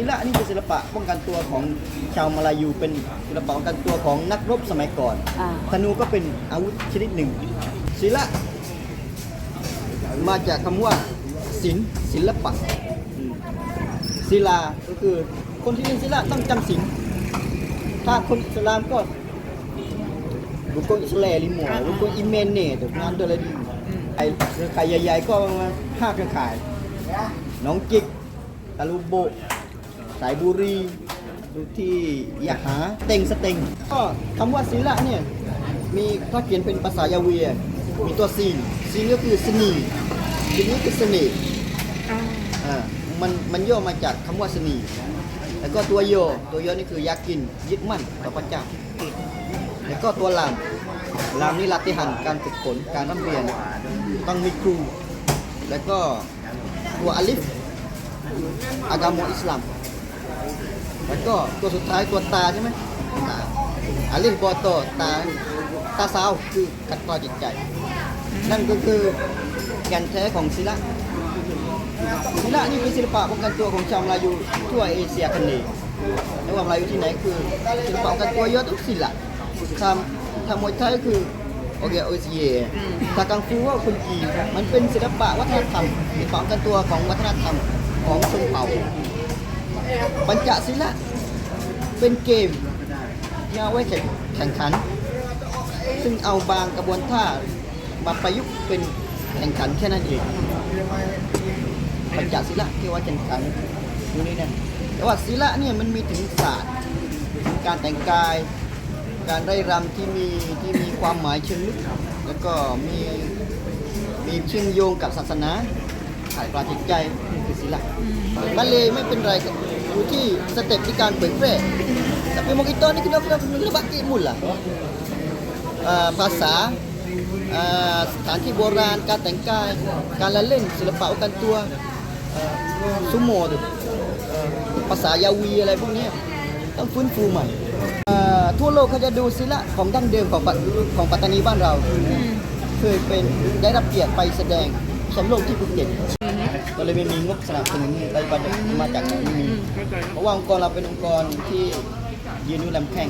ศิลปะนี่เป็นศิลปะป้องกันตัวของชาวมาลายูเป็นศิลปะป้องกันตัวของนักรบสมัยก่อนอ่า ธนูก็เป็นอาวุธชนิดหนึ่งศิลปะมาจากคำว่าศิลป์ศิลปะอืมศิลาก็คือคนที่เรียนศิลปะต้องจำศีลถ้าคนอิสลามก็ rukun Islam lima, rukun iman ni tu kena ada lagi. Kai kai yai ko ha ke kai. น้องจิกตะลุโบก สายบุรีดูที่ยะหาเต็งสเต็งก็คำว่าศิละเนี่ยมีถ้าเขียนเป็นภาษายาเวีย มีตัวซีนซีนก็คือสนีซีนก็คือเสน่ห์อ่ามันมันย่อมาจากคำว่าสนีแล้วก็ตัวโยตัวโยนี่คืออยากกินยึดมั่นต่อพระเจ้าแล้วก็ตัวลามลามนี่ลาติหันการฝึกฝนการร่ำเรียนต้องมีครู แล้วก็ตัวอลิฟอากาโมอิสลาม แล้วก็ตัวสุดท้ายตัวตาใช่ไหมตาอลิฟบอโตตาตาสาวคือกัดกร่อนจิตใจ นั่นก็คือแก่นแท้ของศิลปะศิลปะนี่เป็นศิลปะป้องกันตัวของชาวมลายูทั่วเอเชียกันเองไม่ว่ามลายูที่ไหนคือศิลปะป้องกันตัวเยอะทุกศิลปะทำทำมวยไทยก็คือโอเคโอเซียถ้ากังฟูก็คนจีนมันเป็นศิลปะวัฒนธรรมศิลปะป้องกันตัวของวัฒนธรรมของชนเผ่า ปัญจศิลปะเป็นเกมที่เอาไว้แข่งแข่งขัน ซึ่งเอาบางกระบวนท่ามาประยุกต์เป็นแข่งขันแค่นั้นเองปัญจศิลป์ที่ว่าแข่งขันอยู่นี่นะแต่ว่าศิลป์เนี่ยมันมีถึงศาสตร์การแต่งกาย การไร่รำที่มีที่มีความหมายเชิงลึกแล้วก็มีมีเชื่อมโยงกับศาสนาขายปราจิตใจนี่คือศิลป์มาเลยไม่เป็นไร อยู่ที่สเต็ปที่การเผยแพร่ tapi mau kita ni kena kena kena bagi mula uh, ภาษาเอ่อสถานที่โบราณ การแต่งกาย การละเล่นศิลปะประกันตัวเอ่อซุโมดูเอ่อภาษายาวีอะไรพวกเนี้ยต้องฟื้นฟูใหม่เอ่อทั่วโลกเขาจะดูศิลปะของดั้งเดิมของปัตของปัตตานีบ้านเรา เคยเป็นได้รับเกียรติไปแสดงแชมป์โลกที่ภูเก็ต ก็เลยไม่มีงบสนับสนุนไปมาจากมาจากไหนไม่มีเพราะว่าองค์กรเราเป็นองค์กรที่ยืนอยู่ลำแข่ง